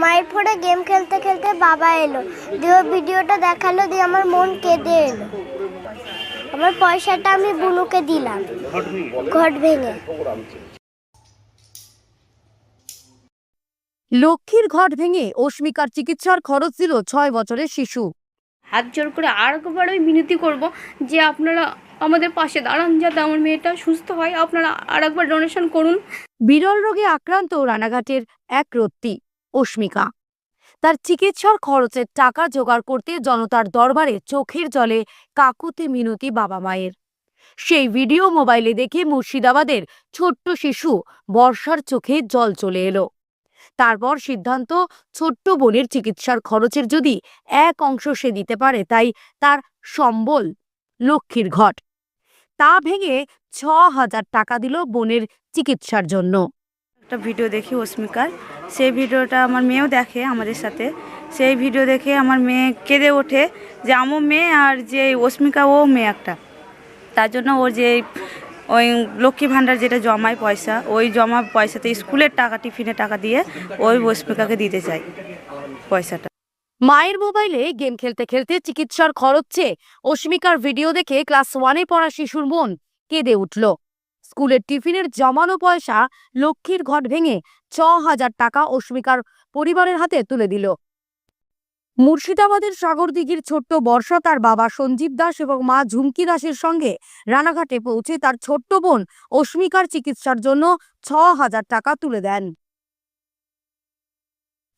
মায়ের ফোনে গেম খেলতে খেলতে বাবা এলো। দিয়ে ভিডিওটা দেখাল দিয়ে আমার মন কেঁদে এলো। আমার পয়সাটা আমি বুনুকে দিলাম। ঘট ভেঙে। লক্ষ্মীর ঘট ভেঙে অস্মিকার চিকিৎসার খরচ দিল ছয় বছরের শিশু। হাত জোর করে আরেকবার আমি মিনতি করব যে আপনারা আমাদের পাশে দাঁড়ান যাতে আমার মেয়েটা সুস্থ হয়। আপনারা আরেকবার ডোনেশন করুন। বিরল রোগে আক্রান্ত রানাঘাটের এক রত্তি। অস্মিকা। তার চিকিৎসার খরচের টাকা জোগাড় করতে জনতার দরবারে চোখের জলে কাকুতি মিনতি বাবা মায়ের। সেই ভিডিও মোবাইলে দেখে মুর্শিদাবাদের ছোট্ট শিশু বর্ষার চোখে জল চলে এলো। তারপর সিদ্ধান্ত, ছোট্ট বোনের চিকিৎসার খরচের যদি এক অংশ সে দিতে পারে, তাই তার সম্বল লক্ষ্মীর ঘট। তা ভেঙে ছ হাজার টাকা দিল বোনের চিকিৎসার জন্য। একটা ভিডিও দেখি অস্মিকার। সেই ভিডিওটা আমার মেয়েও দেখে আমাদের সাথে। সেই ভিডিও দেখে আমার মেয়ে কেঁদে ওঠে যে আমার মেয়ে আর যে অস্মিকা ও মেয়ে একটা। তার জন্য ওর যে ওই লক্ষ্মী ভাণ্ডার যেটা জমায় পয়সা, ওই জমা পয়সাতে স্কুলের টাকা, টিফিনের টাকা দিয়ে ওই অস্মিকাকে দিতে চাই পয়সাটা। মায়ের মোবাইলে গেম খেলতে খেলতে চিকিৎসার খরচ চেয়ে অস্মিকার ভিডিও দেখে ক্লাস ওয়ানে পড়া শিশুর মন কেঁদে উঠল। স্কুলের টিফিনের জমানো পয়সা লক্ষ্মীর ঘট ভেঙে ছ হাজার টাকা অস্মিকার পরিবারের হাতে তুলে দিল। মুর্শিদাবাদের সাগরদিঘির ছোট্ট বর্ষা তার বাবা সঞ্জীব দাস এবং মা ঝুমকি দাসের সঙ্গে রানাঘাটে পৌঁছে তার ছোট্ট বোন অস্মিকার চিকিৎসার জন্য ছ হাজার টাকা তুলে দেন।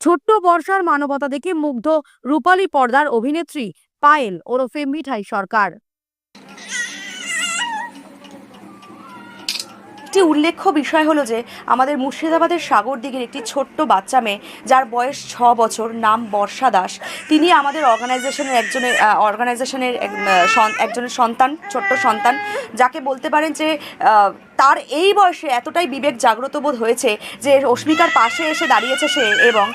ছোট্ট বর্ষার মানবতা দেখে মুগ্ধ রূপালী পর্দার অভিনেত্রী পায়েল ওরফে মিঠাই সরকার। একটি উল্লেখ্য বিষয় হলো যে আমাদের মুর্শিদাবাদের সাগর সাগরদিঘির একটি ছোট্ট বাচ্চা মেয়ে, যার বয়স ছ বছর, নাম বর্ষা দাস। তিনি আমাদের অর্গানাইজেশনের একজনের অর্গানাইজেশনের একজনের সন্তান, ছোট্ট সন্তান, যাকে বলতে পারেন যে তার এই বয়সে এতটাই বিবেক জাগ্রত বোধ হয়েছে যে অস্মিকার পাশে এসে দাঁড়িয়েছে সে এবং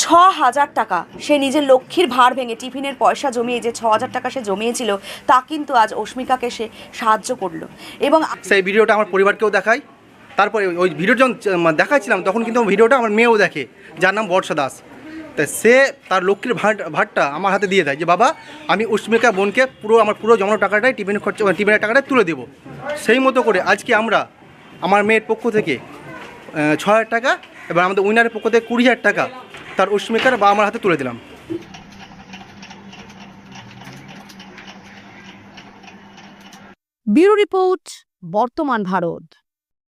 ছ হাজার টাকা। সে নিজের লক্ষ্মীর ভার ভেঙে টিফিনের পয়সা জমিয়ে যে ছ হাজার টাকা সে জমিয়েছিল, তা কিন্তু আজ অস্মিকাকে সে সাহায্য করল। এবং সেই ভিডিওটা আমার পরিবারকেও দেখাই। তারপরে ওই ভিডিও যখন দেখাচ্ছিলাম তখন কিন্তু ভিডিওটা আমার মেয়েও দেখে, যার নাম বর্ষা দাস। তা সে তার লক্ষ্মীর ভাট ভাটটা আমার হাতে দিয়ে দেয় যে, বাবা, আমি উষ্মিকা বোনকে পুরো, আমার পুরো জমানো টাকাটাই টিফিন খরচ টিফিনের টাকাটাই তুলে দেবো। সেই মতো করে আজকে আমরা, আমার মেয়ের পক্ষ থেকে ছ হাজার টাকা, এবার আমাদের উইনারের পক্ষ থেকে কুড়ি হাজার টাকা তার উষ্মিকার বা আমার হাতে তুলে দিলাম। ব্যুরো রিপোর্ট বর্তমান ভারত।